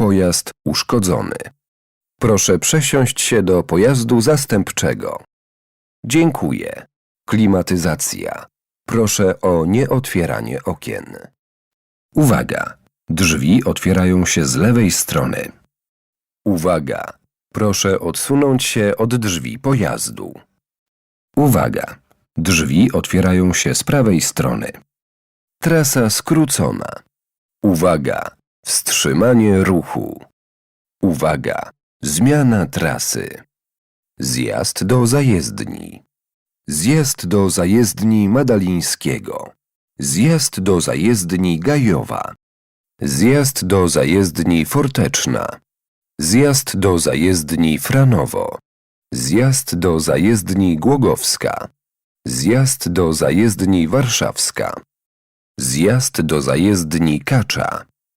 Pojazd uszkodzony. Proszę przesiąść się do pojazdu zastępczego. Dziękuję. Klimatyzacja. Proszę o nieotwieranie okien. Uwaga! Drzwi otwierają się z lewej strony. Uwaga! Proszę odsunąć się od drzwi pojazdu. Uwaga! Drzwi otwierają się z prawej strony. Trasa skrócona. Uwaga! Wstrzymanie ruchu. Uwaga! Zmiana trasy. Zjazd do zajezdni. Zjazd do zajezdni Madalińskiego. Zjazd do zajezdni Gajowa. Zjazd do zajezdni Forteczna. Zjazd do zajezdni Franowo. Zjazd do zajezdni Głogowska. Zjazd do zajezdni Warszawska. Zjazd do zajezdni Kacza.